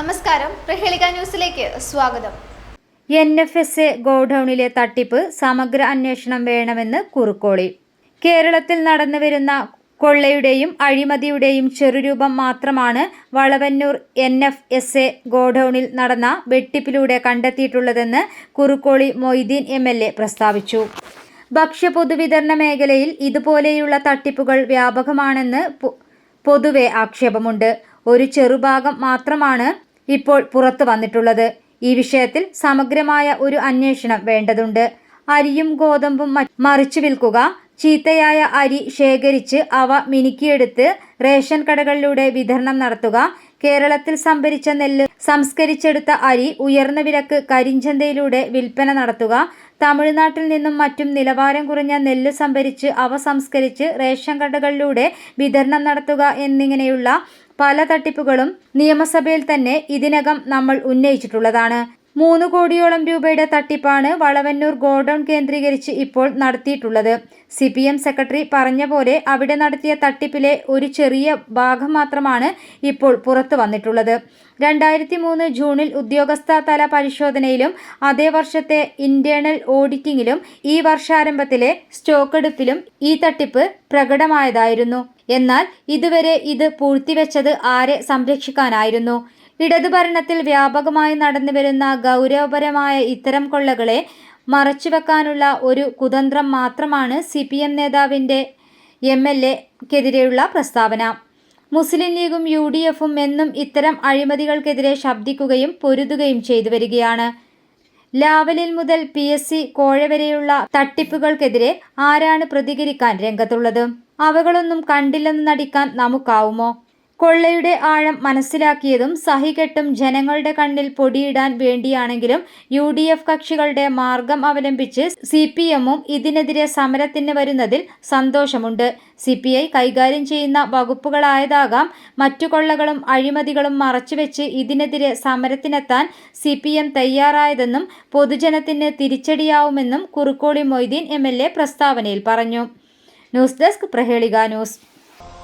നമസ്കാരം. പ്രഹേളിക ന്യൂസിലേക്ക് സ്വാഗതം. എൻ എഫ് എസ് എ ഗോഡൌണിലെ തട്ടിപ്പ് സമഗ്ര അന്വേഷണം വേണമെന്ന് കുറുക്കോളി. കേരളത്തിൽ നടന്നുവരുന്ന കൊള്ളയുടെയും അഴിമതിയുടെയും ചെറുരൂപം മാത്രമാണ് Valavannur N F S A ഗോഡൌണിൽ നടന്ന വെട്ടിപ്പിലൂടെ കണ്ടെത്തിയിട്ടുള്ളതെന്ന് Kurukkoli Moideen M L A പ്രസ്താവിച്ചു. ഭക്ഷ്യ പൊതുവിതരണ മേഖലയിൽ ഇതുപോലെയുള്ള തട്ടിപ്പുകൾ വ്യാപകമാണെന്ന് പൊതുവെ ആക്ഷേപമുണ്ട്. ഒരു ചെറുഭാഗം മാത്രമാണ് ഇപ്പോൾ പുറത്തു വന്നിട്ടുള്ളത്. ഈ വിഷയത്തിൽ സമഗ്രമായ ഒരു അന്വേഷണം വേണ്ടതുണ്ട്. അരിയും ഗോതമ്പും മറിച്ചു വിൽക്കുക ചീത്തയായ അരി ശേഖരിച്ച് അവ മിനുക്കിയെടുത്ത് റേഷൻ കടകളിലൂടെ വിതരണം നടത്തുക കേരളത്തിൽ സംഭരിച്ച നെല്ല് സംസ്കരിച്ചെടുത്ത അരി ഉയർന്ന വിലക്ക് കരിഞ്ചന്തയിലൂടെ വിൽപ്പന നടത്തുക. തമിഴ്നാട്ടിൽ നിന്നും മറ്റും നിലവാരം കുറഞ്ഞ നെല്ല് സംഭരിച്ച് അവ സംസ്കരിച്ച് റേഷൻ കടകളിലൂടെ വിതരണം നടത്തുക എന്നിങ്ങനെയുള്ള പല തട്ടിപ്പുകളും നിയമസഭയിൽ തന്നെ ഇതിനകം നമ്മൾ ഉന്നയിച്ചിട്ടുള്ളതാണ്. മൂന്ന് കോടിയോളം രൂപയുടെ തട്ടിപ്പാണ് വളവന്നൂർ ഗോഡൌൺ കേന്ദ്രീകരിച്ച് ഇപ്പോൾ നടത്തിയിട്ടുള്ളത്. സി പി എം സെക്രട്ടറി പറഞ്ഞ പോലെ അവിടെ നടത്തിയ തട്ടിപ്പിലെ ഒരു ചെറിയ ഭാഗം മാത്രമാണ് ഇപ്പോൾ പുറത്തു വന്നിട്ടുള്ളത്. രണ്ടായിരത്തി മൂന്ന് ജൂണിൽ ഉദ്യോഗസ്ഥ തല പരിശോധനയിലും അതേ വർഷത്തെ ഇന്റേണൽ ഓഡിറ്റിംഗിലും ഈ വർഷാരംഭത്തിലെ സ്റ്റോക്കെടുപ്പിലും ഈ തട്ടിപ്പ് പ്രകടമായതായിരുന്നു. എന്നാൽ ഇതുവരെ ഇത് പൂഴ്ത്തിവെച്ചത് ആരെ സംരക്ഷിക്കാനായിരുന്നു? ഇടതുഭരണത്തിൽ വ്യാപകമായി നടന്നുവരുന്ന ഗൗരവപരമായ ഇത്തരം കൊള്ളകളെ മറച്ചുവെക്കാനുള്ള ഒരു കുതന്ത്രം മാത്രമാണ് സി പി എം നേതാവിന്റെ എം എൽ എക്കെതിരെയുള്ള പ്രസ്താവന. മുസ്ലിം ലീഗും യു ഡി എഫും എന്നും ഇത്തരം അഴിമതികൾക്കെതിരെ ശബ്ദിക്കുകയും പൊരുതുകയും ചെയ്തു വരികയാണ് ലാവലിൽ മുതൽ പി എസ് സി കോഴ വരെയുള്ള തട്ടിപ്പുകൾക്കെതിരെ ആരാണ് പ്രതികരിക്കാൻ രംഗത്തുള്ളത്? അവകളൊന്നും കണ്ടില്ലെന്ന് നടിക്കാൻ നമുക്കാവുമോ? കൊള്ളയുടെ ആഴം മനസ്സിലാക്കിയതും സഹികെട്ടും ജനങ്ങളുടെ കണ്ണിൽ പൊടിയിടാൻ വേണ്ടിയാണെങ്കിലും യു ഡി എഫ് കക്ഷികളുടെ മാർഗം അവലംബിച്ച് സി പി എമ്മും ഇതിനെതിരെ സമരത്തിന് വരുന്നതിൽ സന്തോഷമുണ്ട്. സി പി ഐ കൈകാര്യം ചെയ്യുന്ന വകുപ്പുകളായതാകാം മറ്റു കൊള്ളകളും അഴിമതികളും മറച്ചുവെച്ച് ഇതിനെതിരെ സമരത്തിനെത്താൻ സി പി എം തയ്യാറായതെന്നും പൊതുജനത്തിന് തിരിച്ചടിയാവുമെന്നും Kurukkoli Moideen M L A പ്രസ്താവനയിൽ പറഞ്ഞു. News desk Prahelika news.